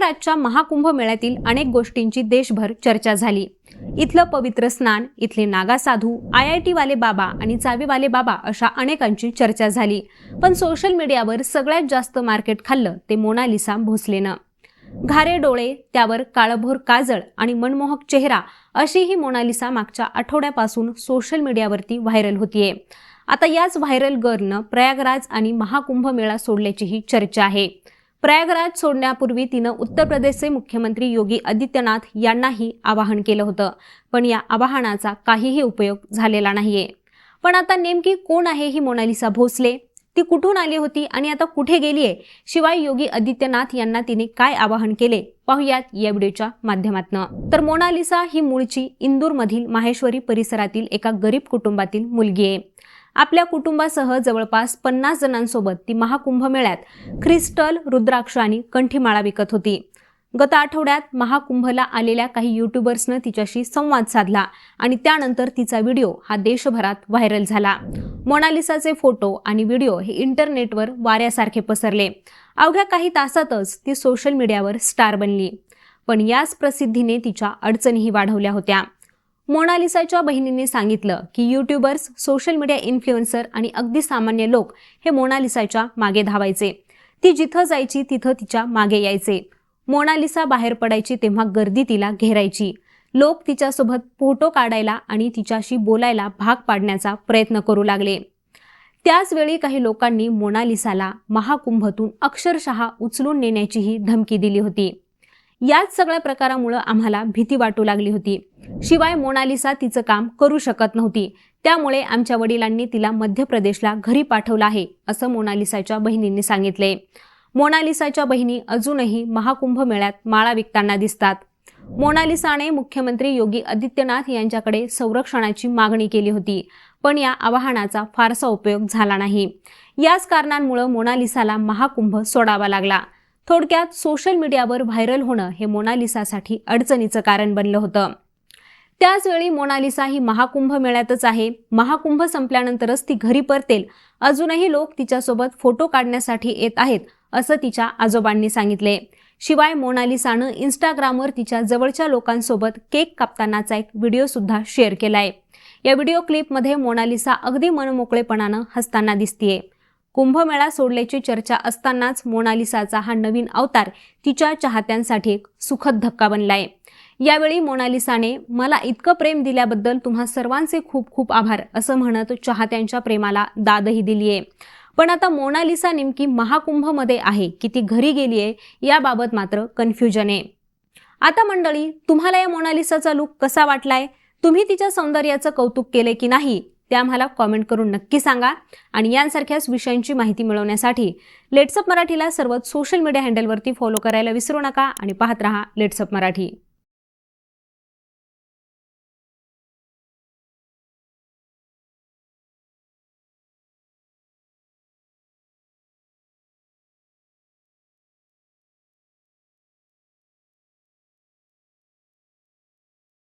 प्रयागराजच्या महाकुंभ मेळ्यातील अनेक गोष्टींची देशभर चर्चा झाली. इथलं पवित्र स्नान इथले नागा साधू आय आय टी वाले बाबा आणि चावीवाले बाबा अशा अनेकांची चर्चा झाली. पण सोशल मीडियावर सगळ्यात जास्त मार्केट खाल्लं ते मोनालिसा भोसलेनं. घारे डोळे त्यावर काळभोर काजळ आणि मनमोहक चेहरा अशी ही मोनालिसा मागच्या आठवड्यापासून सोशल मीडियावरती व्हायरल होतीये. आता याच व्हायरल गर्लनं प्रयागराज आणि महाकुंभ मेळा सोडल्याचीही चर्चा आहे. प्रयागराज सोडण्यापूर्वी तिनं उत्तर प्रदेशचे मुख्यमंत्री योगी आदित्यनाथ यांनाही आवाहन केलं होतं. पण या आवाहनाचा काहीही उपयोग झालेला नाहीये. पण आता नेमकी कोण आहे ही मोनालिसा भोसले? ती कुठून आली होती आणि आता कुठे गेली आहे शिवाय योगी आदित्यनाथ यांना तिने काय आवाहन केले? पाहुयात या व्हिडिओच्या माध्यमातून. तर मोनालिसा ही मूळची इंदूरमधील माहेश्वरी परिसरातील एका गरीब कुटुंबातील मुलगी आहे. आपल्या कुटुंबासह जवळपास पन्नास जणांसोबत ती महाकुंभ मेळ्यात क्रिस्टल रुद्राक्ष आणि कंठीमाळा विकत होती. गत आठवड्यात महाकुंभला आलेल्या काही युट्यूबर्सनं तिच्याशी संवाद साधला आणि त्यानंतर तिचा व्हिडिओ हा देशभरात व्हायरल झाला. मोनालिसाचे फोटो आणि व्हिडिओ हे इंटरनेटवर वाऱ्यासारखे पसरले. अवघ्या काही तासातच ती सोशल मीडियावर स्टार बनली. पण याच प्रसिद्धीने तिच्या अडचणीही वाढवल्या होत्या. मोनालिसाच्या बहिणीने सांगितलं की यूट्यूबर्स सोशल मीडिया इन्फ्लुएन्सर आणि अगदी सामान्य लोक हे मोनालिसाच्या मागे धावायचे. ती जिथं जायची तिथं तिच्यामागे यायचे. मोनालिसा बाहेर पडायची तेव्हा गर्दी तिला घेरायची. लोक तिच्यासोबत फोटो काढायला आणि तिच्याशी बोलायला भाग पाडण्याचा प्रयत्न करू लागले. त्याचवेळी काही लोकांनी मोनालिसाला महाकुंभतून अक्षरशः उचलून नेण्याचीही धमकी दिली होती. याच सगळ्या प्रकारामुळं आम्हाला भीती वाटू लागली होती. शिवाय मोनालिसा तिचं काम करू शकत नव्हती. त्यामुळे आमच्या वडिलांनी तिला मध्य प्रदेशला घरी पाठवलं आहे असं मोनालिसाच्या बहिणींनी सांगितले. मोनालिसाच्या बहिणी अजूनही महाकुंभ मेळ्यात माळा विकताना दिसतात. मोनालिसाने मुख्यमंत्री योगी आदित्यनाथ यांच्याकडे संरक्षणाची मागणी केली होती पण या आवाहनाचा फारसा उपयोग झाला नाही. याच कारणांमुळे मोनालिसाला महाकुंभ सोडावा लागला. थोडक्यात सोशल मीडियावर व्हायरल होणं हे मोनालिसासाठी अडचणीचं कारण बनलं होतं. त्याचवेळी मोनालिसा ही महाकुंभ मेळ्यातच आहे. महाकुंभ संपल्यानंतरच ती घरी परतेल. अजूनही लोक तिच्यासोबत फोटो काढण्यासाठी येत आहेत असं तिच्या आजोबांनी सांगितले. शिवाय मोनालिसानं इंस्टाग्रामवर तिच्या जवळच्या लोकांसोबत केक कापतानाचा एक व्हिडिओ सुद्धा शेअर केलाय. या व्हिडिओ क्लिपमध्ये मोनालिसा अगदी मनमोकळेपणानं हसताना दिसतीये. कुंभमेळा सोडल्याची चर्चा असतानाच मोनालिसाचा हा नवीन अवतार तिच्या चाहत्यांसाठी एक सुखद धक्का बनलाय. यावेळी मोनालिसाने मला इतकं प्रेम दिल्याबद्दल तुम्हा सर्वांचे खूप खूप आभार असं म्हणत चाहत्यांच्या प्रेमाला दादही दिलीये. पण आता मोनालिसा नेमकी महाकुंभमध्ये आहे की ती घरी गेली आहे याबाबत मात्र कन्फ्युजन आहे. आता मंडळी तुम्हाला या मोनालिसाचा लुक कसा वाटलाय? तुम्ही तिच्या सौंदर्याचं कौतुक केले की नाही ते आम्हाला कॉमेंट करून नक्की सांगा. आणि यांसारख्याच विषयांची माहिती मिळवण्यासाठी लेट्सअप मराठीला सर्वच सोशल मीडिया हँडलवरती फॉलो करायला विसरू नका आणि पाहत रहा लेट्सअप मराठी.